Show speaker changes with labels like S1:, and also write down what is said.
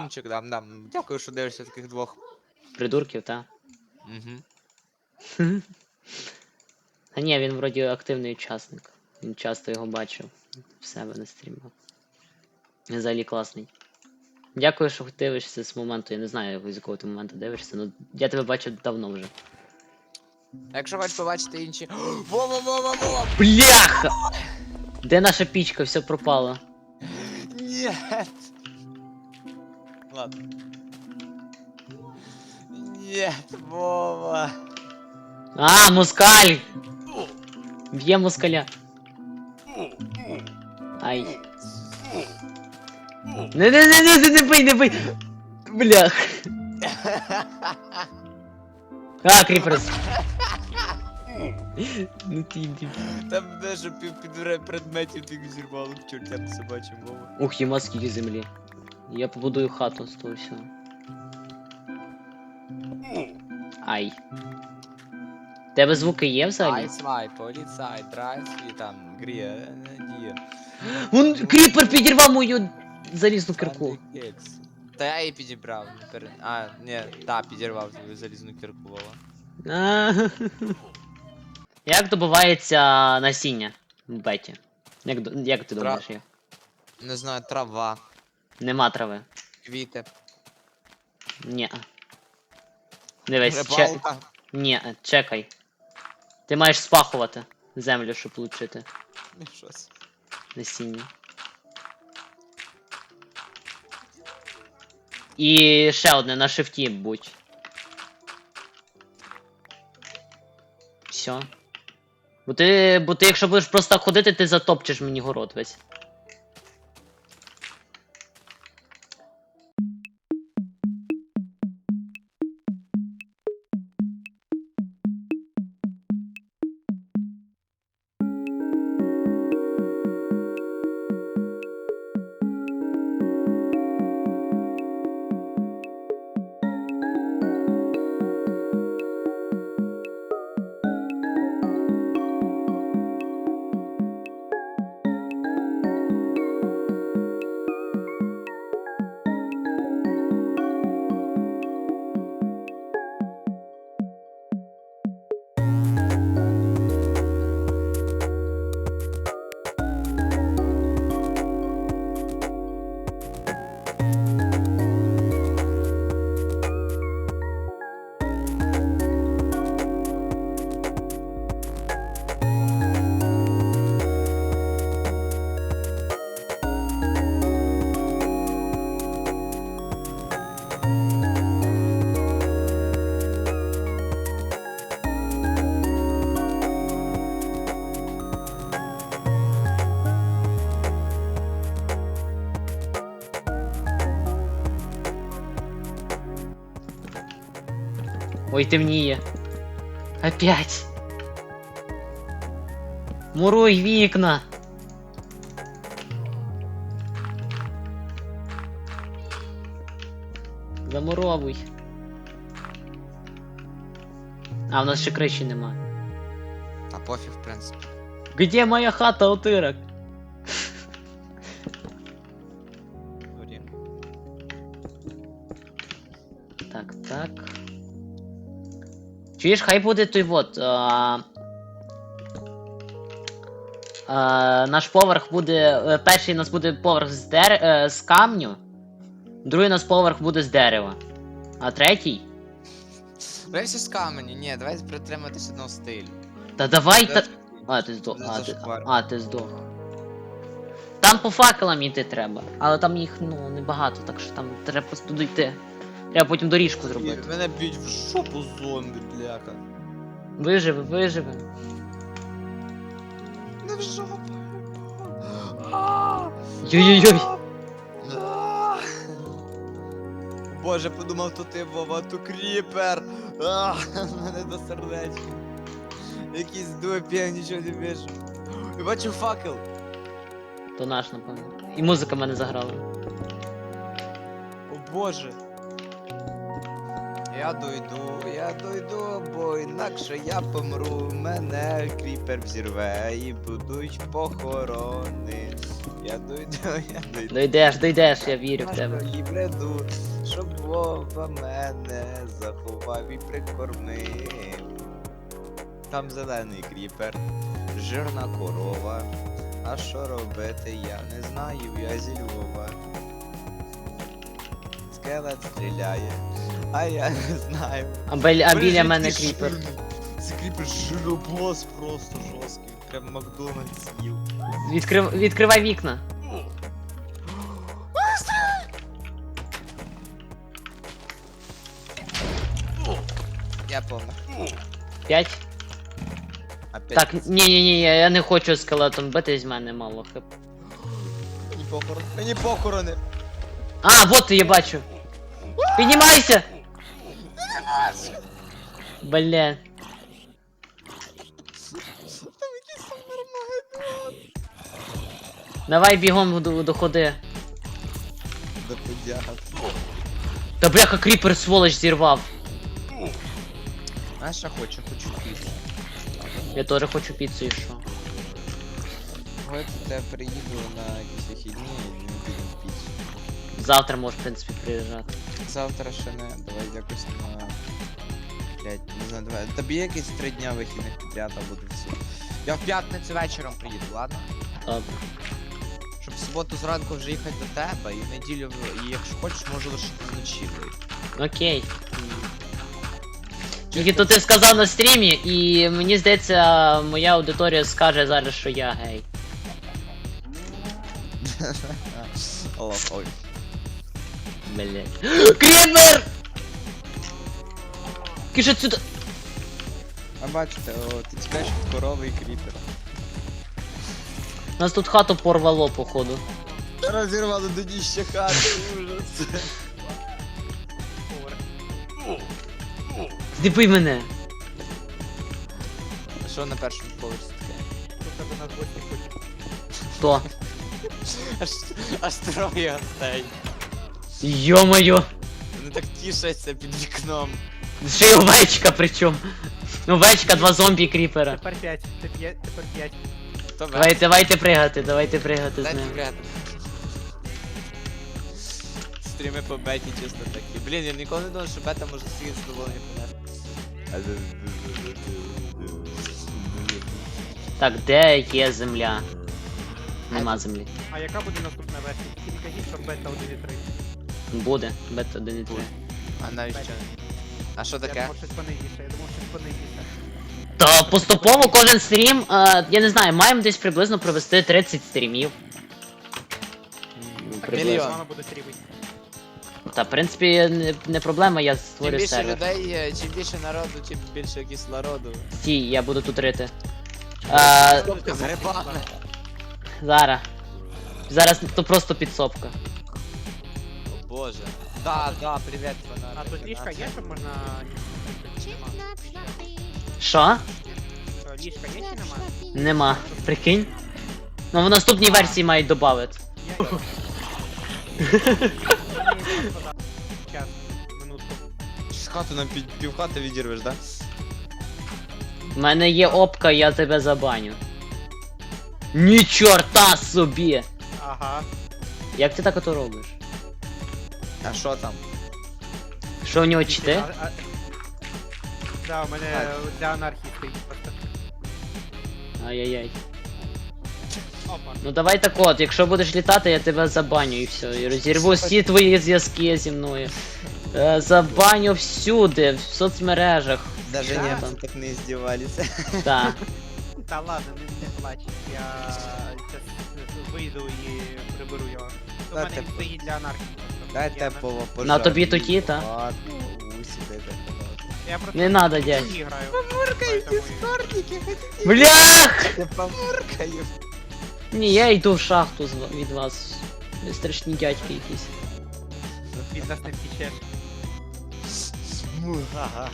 S1: Кумчик, дам, дам. Дякую, що дивишся таких двох.
S2: Придурків, та?
S1: Угу.
S2: А ні, він вроді активний учасник. Він часто його бачив в себе на стрімах. Взагалі класний. Дякую, що дивишся з моменту. Я не знаю, з якого ти моменту дивишся, але я тебе бачив давно вже.
S1: А якщо хочеш побачити інші. Вова!
S2: Бляха! Де наша пічка? Все пропало.
S1: Нет! Ладно. Нет, Вова!
S2: А, мускаль! Б'є мускаля. Ай. Не не не не не не бий, не бий! Блях. А, кріперс. Ну ти дебіл.
S1: Там даже під, під предметів тих зірвало к чортям собачим, Вова.
S2: Ух, єма скільки землі. Я побудую хату з того всього. Ай. Тебе звуки є взагалі?
S1: Айсвай, поліцай, драйсві, там, гріє, надія.
S2: Вон кріпер підірвав мою залізну кирку.
S1: Та я її підібрав. А, ні, та, підірвав твою залізну кірку, Вова.
S2: Як добувається насіння в беті? Як, як ти думаєш?
S1: Не знаю, трава,
S2: Нема трави.
S1: квіти,
S2: Ні. Дивись, че...
S1: рибалка.
S2: Ні, чекай. Ти маєш спахувати землю, щоб
S1: Ну, щось.
S2: насіння. І ще одне на шифті будь. Все. Бо ти, бо ти, якщо будеш просто так ходити, ти затопчеш мені город весь. Ой, темніє. Опять. Муруй вікна. Замуровуй. А, в нас ще криші нема.
S1: Та пофіг, в принципі.
S2: Где моя хата, отирок? Чуєш, хай буде той вот. А... А, наш поверх буде. е, Перший у нас буде поверх з, дер... е, з камню, другий у нас поверх буде з дерева. А третій.
S1: Давай всі з камені, ні, давай притриматись одного стилю.
S2: Та давай та. А, ти здох. А, ти... а, ти здох. Там по факелам йти треба. Але там їх ну небагато, так що там треба туди йти. Треба потім доріжку зробити.
S1: Мене б'ють в жопу зомбі, бляха.
S2: Виживи, виживи.
S1: Не в жопу.
S2: Йой-йой-йой.
S1: Боже, подумав, то ти Вова, то кріпер. А, мене до сердечка. Якийсь дупі, я нічого не бачу. Я бачу факел.
S2: То наш, напевно. І музика в мене заграла.
S1: О боже. Я дойду, я дойду, бо інакше я помру. Мене кріпер взірве і будуть похорони. Я дойду, я дойду.
S2: Дойдеш, дойдеш, я вірю в тебе.
S1: І бреду, щоб Вова мене заховав і прикормив. Там зелений кріпер, жирна корова. А що робити, я не знаю, я зі Львова. Скелет стріляє, а я не знаю.
S2: А, а біля мене кріпер.
S1: Це кріпер жиробос просто жорсткий. Прям Макдональдс їв.
S2: Відкрив... Відкривай вікна.
S1: Я помню.
S2: П'ять.
S1: Опять
S2: Так, ні, ні, ні, я не хочу скелетом бити, з мене мало хп.
S1: Мені похорон. Мені похорони.
S2: А, вот я бачу. Піднімайся! Бля. Давай бігом до, доходи.
S1: Да подяга.
S2: Та бляха кріпер сволоч зірвав.
S1: А що хочу, хочу піцу.
S2: Я теж хочу піцу і що.
S1: Я приїду на якісь вихідні і не підемо.
S2: Завтра можеш, в принципі, приїжджати.
S1: Завтра ще не, давай якось на... Блять, не знаю, давай. Тобі якісь три дня вихідних підряд, а буде все. Я в п'ятницю вечором приїду, ладно?
S2: Добре.
S1: Щоб в суботу зранку вже їхати до тебе, і в неділю, і якщо хочеш, можу лише вночі вийти.
S2: Окей. Тільки то ти сказав на стрімі, і мені здається, моя аудиторія скаже зараз, що я гей.
S1: О, ой.
S2: Блять. Кріпер! Киш отсюда!
S1: А бачите, о, ти тікаєш від корови і кріпера.
S2: Нас тут хату порвало, походу.
S1: Розірвали до діща хати, ужас.
S2: Здипи мене!
S1: А що на першому поверсі таке?
S2: Хто?
S1: Аж, аж троє гостей.
S2: Йо-моє!
S1: Вони так тішаться під вікном.
S2: Ще й овечка причому. Овечка, два зомбі і кріпера.
S3: Тепер 5, тепер 5.
S1: Хто
S2: Давайте, давайте пригати, давайте пригати з
S1: Дайте
S2: ним.
S1: привіт. Стріми по беті чисто такі. Блін, я ніколи не думав, що бета може стільки задоволення принести.
S2: Так, де є земля? Нема землі.
S3: А яка буде наступна версія? Тільки кажіть, що бета 1.3.
S2: Буде, бета 1 і 3.
S1: А навіщо? А що
S3: Я
S1: таке?
S3: думав, щось понизіше, я думав, щось понизіше.
S2: Та поступово кожен стрім, е, я не знаю, маємо десь приблизно провести 30 стрімів. Ну,
S3: Так,
S2: приблизно.
S1: Мільйон.
S3: Буде стрімити.
S2: Та, в принципі, не, не проблема, я
S1: Чим
S2: створю
S1: більше
S2: сервер.
S1: людей, є, чим більше народу, тим більше кислороду.
S2: Стій, я буду тут рити. Е,
S1: Кнопка з грибами.
S2: зараз. Зараз то просто підсобка.
S1: Боже. Да, да, привіт, фанати.
S3: А тут ліжка є, щоб можна...
S2: Що?
S3: Ліжка є чи нема?
S2: Нема. Прикинь? Ну в наступній версії мають додати.
S3: Час, минутку.
S1: З хату нам під півхати відірвеш, да?
S2: У мене є опка, я тебе забаню. Ні чорта собі!
S3: Ага.
S2: Як ти так ото робиш?
S1: А що там?
S2: Що в нього чити?
S3: А- а- Да, у мене для анархії стоїть просто.
S2: Ай-яй-яй.
S3: Опа.
S2: Ну давай так от, якщо будеш літати, я тебе забаню і все. І розірву всі твої зв'язки зі мною. Е, забаню всюди, в соцмережах.
S1: Даже
S3: Да.
S1: немцы так не издевались.
S2: Так.
S3: Та ладно, не, не плач. Я зараз вийду і приберу його. У
S1: Та
S3: мене
S1: ти-
S3: він стоїть для анархії. Просто.
S1: Дайте
S3: Я
S1: по.
S2: На тобі тоді, та?
S3: Я просто
S2: Не надо, дядь.
S3: не граю. Поэтому і-
S1: хотите?
S2: Блях!
S1: Я помуркаю.
S2: Ні, я йду в шахту з ва- від вас. Ви страшні дядьки якісь.
S3: Від нас не втічеш.
S1: Муа-га-га.